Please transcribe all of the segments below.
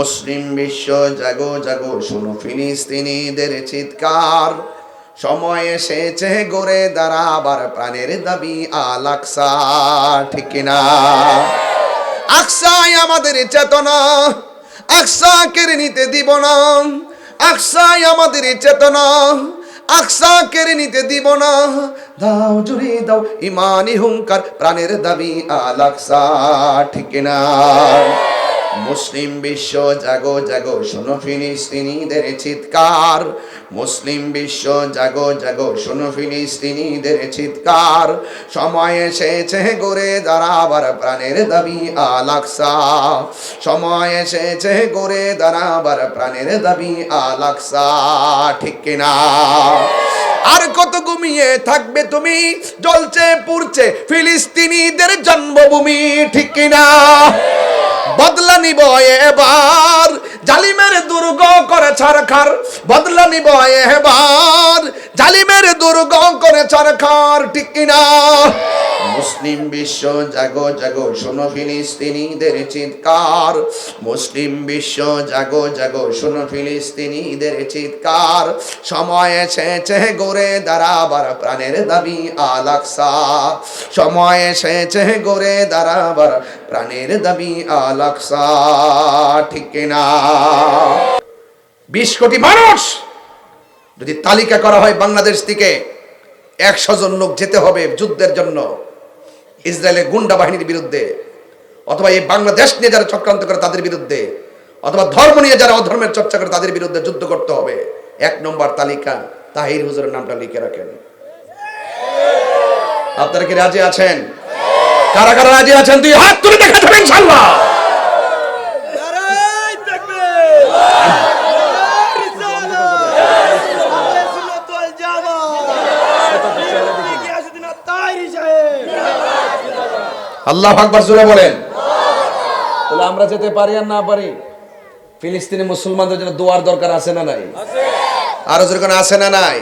মুসলিম বিশ্ব জাগো জাগো, শোনো ফিলিস্তিনিদের চিৎকার। সময় এসেছে গড়ে দাঁড়াবার, প্রাণের দাবি আল আকসা ঠিক কিনা? আকসাই আমাদের চেতনা আকসা কেড়ে নিতে দিব না। আকসাই আমাদের চেতনা আকসা কেড়ে নিতে দিব না। দাও, জুড়ে দাও ইমানি হুঙ্কার, প্রাণের দাবি আল আকসা ঠিক না মুসলিম বিশ্ব জাগো জাগো, শোনো ফিলিস্তিনিদের চিৎকার। মুসলিম বিশ্ব জাগো জাগো, শোনো ফিলিস্তিনিদের চিৎকার। সময় এসেছে গড়ে দাঁড়াবার প্রাণের দাবি আলাকসা সময় এসেছে গড়ে দাঁড়াবার প্রাণের দাবি আলাকসা ঠিক কিনা? আর কত ঘুমিয়ে থাকবে তুমি? জ্বলছে পুড়ছে ফিলিস্তিনিদের জন্মভূমি, ঠিক কিনা? বদলা নিব এবার। জালিমের দুর্গ করে ছারখার বদলা নিব এবার। জালিমের দুর্গ করে ছারখার ঠিক কিনা? মুসলিম বিশ্ব জাগো জাগো, শোনো ফিলিস্তিনিদের চিৎকার। মুসলিম বিশ্ব জাগো জাগো, শোনো ফিলিস্তিনিদের চিৎকার। সময় এসেছে গোরে দাঁড়াবার প্রাণের দাবি আলাকসা সময় এসেছে গোরে দাঁড়াবার প্রাণের দাবি আলাকসা ঠিক কিনা বিশ কোটি মানুষ যদি তালিকা করা হয় বাংলাদেশ থেকে, একশো জন লোক যেতে হবে যুদ্ধের জন্য। ইসরায়েলের গুন্ডা বাহিনীর বিরুদ্ধে অথবা এই বাংলাদেশ নিয়ে যারা চক্রান্ত করে তাদের বিরুদ্ধে অথবা ধর্ম নিয়ে যারা অধর্মের চর্চা করে তাদের বিরুদ্ধে যুদ্ধ করতে হবে এক নম্বর তালিকা তাহির হুজুরের নামটা লিখে রাখেন আপনারা কি রাজি আছেন কারা কারা রাজি আছেন তুই হাত তুলে দেখা যাবে ইনশাল্লাহ নারাই আল্লাহ আকবার জোরে বলেন। তাহলে আমরা যেতে পারি আর না পারি? ফিলিস্তিনি মুসলমানদের জন্য দোয়ার দরকার আছে না নাই? আরও যেরকম আছে না নাই?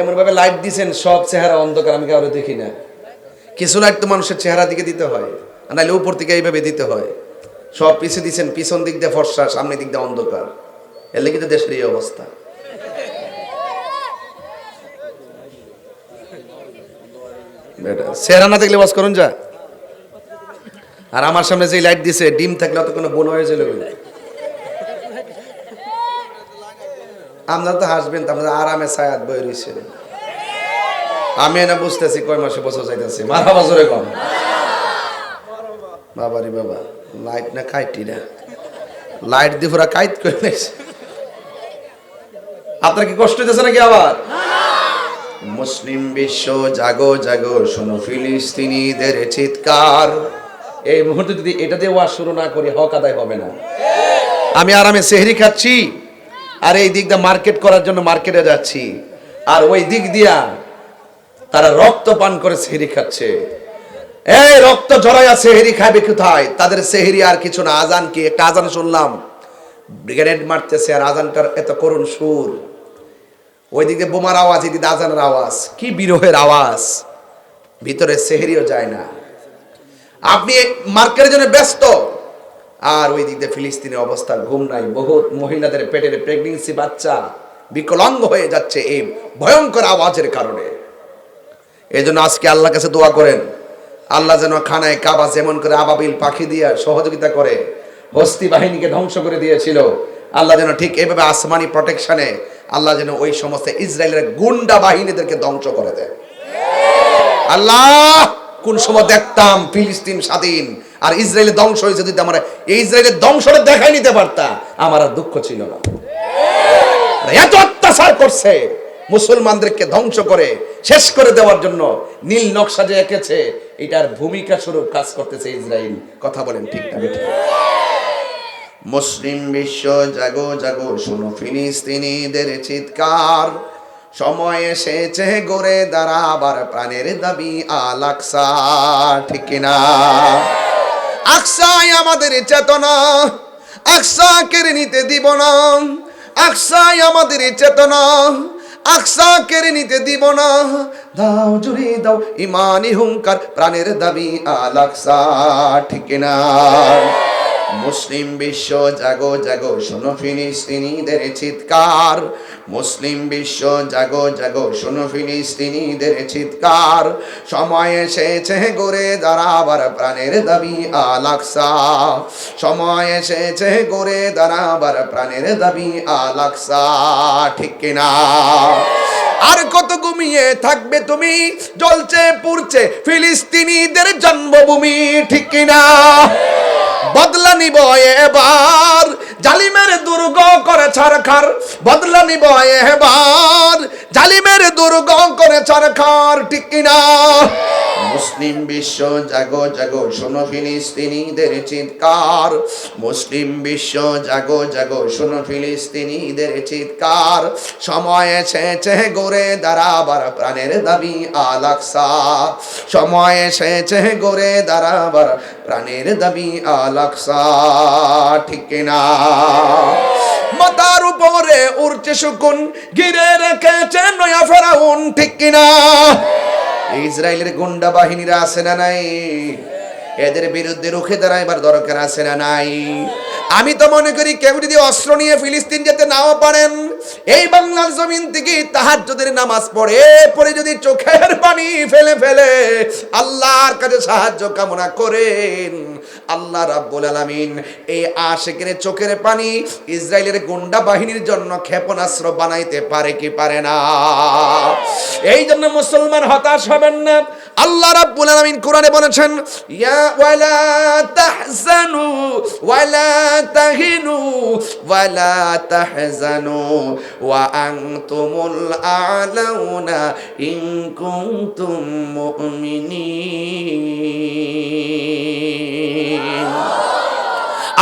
এমন ভাবে লাইট দিছেন, সব চেহারা অন্ধকার, আমি কারও দেখি না। কিছু লাইট তো মানুষের চেহারা দিকে দিতে হয় নাহলে উপর থেকে এইভাবে দিতে হয়। সব পিছিয়ে দিচ্ছেন পিছন দিক দিয়ে ফর্সা সামনে দিক দিয়ে অন্ধকার। এর লেগে তো দেশের এই অবস্থা। চেহারা না দেখলে বাস করুন যা। আর আমার সামনে যে লাইট দিছে, ডিম থাকলে অত কোনো বোন হয়ে চলে আপনারা তো হাসবেন তো আপনারা আরামে ছায়াত বই রয়েছে আমি না বুঝতেছি কয় মাসে বছর যাইতেছে। মারা বছরে কম। বাবারি বাবা লাইট না কাইটি না। লাইট দিয়ে পুরা কাইট করে নিয়েছে আপনার কি কষ্ট হইতেছে নাকি আবার? মুসলিম বিশ্ব, জাগো জাগো, শোনো ফিলিস্তিনিদের চিৎকার। এই মুহূর্তে যদি এটা দিয়ে ওয়াজ শুরু না করি, হক আদায় হবে না। আমি আরামে সেহরি খাচ্ছি, আর এই দিক দিয়ে মার্কেট করার জন্য মার্কেটে যাচ্ছি। আর ওই দিক দিয়া তারা রক্ত পান করে সেহরি খাচ্ছে। এই রক্ত জড়াইয়া সেহরি খাবে কোথায়? তাদের সেহরি আর কিছু না। আজান কি? একটা আজান শুনলাম। ব্রিগেড মারতেছে, আর আজানটার এত করুণ সুর। ওইদিকে বোমার আওয়াজ এদিকে আজানের আওয়াজ। কি বিরহের আওয়াজ। ভিতরে সেহেরিও যায় না। আপনি মার্কেটের জন্য ব্যস্ত। আর ওই দিক দিয়ে ফিলিস্তিনের অবস্থা, ঘুম নাই, বহুত মহিলাদের পেটের প্রেগনেন্সি বাচ্চা বিকলাঙ্গ হয়ে যাচ্ছে এই ভয়ঙ্কর আওয়াজের কারণে। এই জন্য আজকে আল্লাহ কাছে দোয়া করেন, আল্লাহ যেন খানায় কাবা যেমন করে আবাবিল পাখি দিয়ে সহযোগিতা করে, হস্তি বাহিনীকে ধ্বংস করে দিয়েছিল, আল্লাহ যেন ঠিক এইভাবে আসমানি প্রোটেকশনে আল্লাহ যেন ওই সমস্ত ইসরায়েলের গুন্ডা বাহিনীদেরকে ধ্বংস করে দেয়। আল্লাহ! কোন সময় দেখতাম ফিলিস্তিন স্বাধীন আর ইসরায়েলের ধ্বংস হয়েছে যদি আমার এই ইসরায়েলের ধ্বংসটা দেখাই নিতে পারতা, আমার আর দুঃখ ছিল না। এত অত্যাচার করছে, মুসলমানদেরকে ধ্বংস করে, শেষ করে দেওয়ার জন্য নীল নকশা যে এঁকেছে, এটার ভূমিকা স্বরূপ কাজ করতেছে ইসরায়েল। কথা বলেন ঠিক না? মুসলিম বিশ্ব জাগো জাগো, শোনো ফিলিস্তিনিদের চিৎকার। সময় এসেছে গড়ে দাঁড়াবার প্রাণের দাবি আলাকসা ঠিক কিনা? আকসাই আমাদের চেতনা আকসা কেড়ে নিতে দিব না। আকসাই আমাদের চেতনা আকসা কেড়ে নিতে দিব না। দাও জুড়ে, দাও ইমানি হুঙ্কার, প্রাণের দাবি আলাকসা ঠিক না মুসলিম বিশ্ব জাগো জাগো, শোনো ফিলিস্তিনিদের চিৎকার। মুসলিম বিশ্ব জাগো জাগো, শোনো ফিলিস্তিনিদের চিৎকার। সময় এসেছে গড়ে দাঁড়াবার প্রাণের দাবি আলাকসা সময় এসেছে গড়ে দাঁড়াবার প্রাণের দাবি আলাকসা ঠিক কিনা? আর কত ঘুমিয়ে থাকবে তুমি? জ্বলছে পুড়ছে ফিলিস্তিনিদের জন্মভূমি, ঠিক কিনা? বদলা নিব এবার। জালিমের দুর্গ করে ছারখার বদলা নিব এবার। জালিমের দুর্গ করে ছারখার ঠিক কিনা? মুসলিম বিশ্ব জাগো জাগো, শোনো ফিলিস্তিনিদের চিৎকার। মুসলিম বিশ্ব জাগো জাগো, শোনো ফিলিস্তিনিদের চিৎকার। সময় এসেছে গড়ে দাঁড়াবার প্রাণের দাবি আলাকসা সময় এসেছে গড়ে দাঁড়াবার প্রাণের দাবি আলাকসা ঠিক কিনা? মাথার উপরে উড়ছে শুকুন, ঘিরে রেখেছে নয়া ফেরাউন, ঠিক কিনা? ইসরায়েলের গুন্ডা বাহিনীরা আছে না নাই? এদের বিরুদ্ধে রুখে দাঁড়াইবার দরকার আছে না নাই? আমি তো মনে করি কেউ যদি অস্ত্র নিয়ে ফিলিস্তিন যেতে নাও পারেন, এই বাংলার জমিন থেকে তাহার তাহাজ্জুদের নামাজ পড়ে পরে যদি চোখের পানি ফেলে ফেলে আল্লাহর কাছে সাহায্য কামনা করেন আল্লাহ রাব্বুল আলামিন এই আশেকের চোখের পানি ইসরায়েলের গুন্ডা বাহিনীর জন্য ক্ষেপণাস্ত্র বানাইতে পারে কি পারে না? এই জন্য মুসলমান হতাশ হবেন না। আল্লাহ রাব্বুল আলামিন কোরআনে বলেছেন, ইয়া ওয়ালা তাহজানু ওয়ালা তাহিনু ওয়ালা তাহজানু ওয়া আনতুমুল আলাউনা ইন কুনতুম মুমিনিন।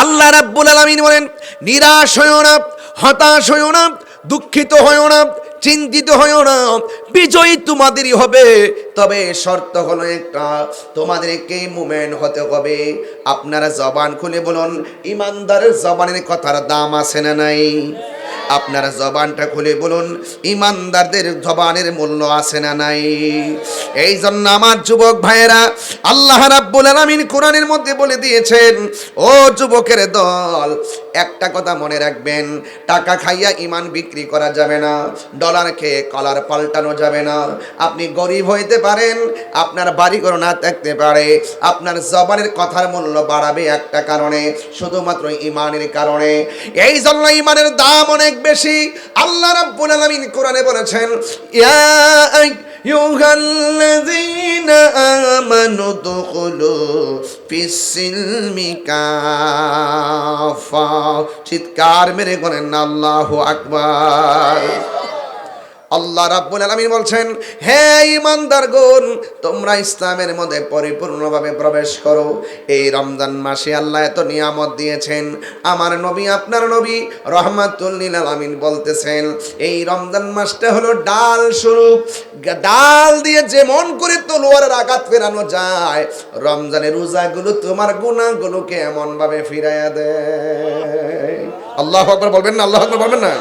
আল্লাহ রাব্বুল আলামিন বলেন, নিরাশ হইও না, হতাশ হইও না, দুঃখিত হইও না, চিন্তিত হইও না, বিজয়ী তোমাদেরই হবে। তবে শর্ত হলো একটা, তোমাদেরকে মুমেন্ট হতে হবে। আপনারা জবান খুলে বলুন ইমানদারের জবানের কথার দাম আছে না নাই? আপনারা জবানটা খুলে বলুন, ইমানদারদের জবানের মূল্য আছে না নাই? এই জন্য আমার যুবক ভাইয়েরা, আল্লাহ রাব্বুল আলামিন কোরআনের মধ্যে বলে দিয়েছেন, ও যুবকের দল, একটা কথা মনে রাখবেন, টাকা খাইয়া ইমান বিক্রি করা যাবে না, ডলার খেয়ে কলার পাল্টানো যাবে না। আপনি গরিব হইতে পারেন, আপনার বাড়ি ঘর না থাকতে পারে, আপনার জবানের কথার মূল্য বাড়াবে একটা কারণে, শুধুমাত্র ইমানের কারণে। এই জন্য ইমানের দাম অনেক বেশি। আল্লাহ রাব্বুল আলামিন কোরআনে বলেছেন, ইয়া আইয়ুহাল্লাযীনা আমানু দুখুলু ফিস-সিলমি কাফা চিৎকার মেরে করেন আল্লাহু আকবার। আল্লাহ রাব্বুল আলামিন বলছেন, হে ইমানদারগণ তোমরা ইসলামের মধ্যে পরিপূর্ণভাবে প্রবেশ করো। এই রমজান মাসে আল্লাহ এত নিয়ামত দিয়েছেন। আমার নবী আপনার নবী রহমাতুল লিল আলামিন বলতেছেন, এই রমজান মাসটা হলো ডাল স্বরূপ। ডাল দিয়ে যেমন করে তলোয়ারের আঘাত ফেরানো যায়, রমজানের রোজাগুলো তোমার গুণাগুলোকে এমনভাবে ফিরাইয়া দেয়। আল্লাহ আকবার বলবেন না, আল্লাহ আকবার বলবেন না।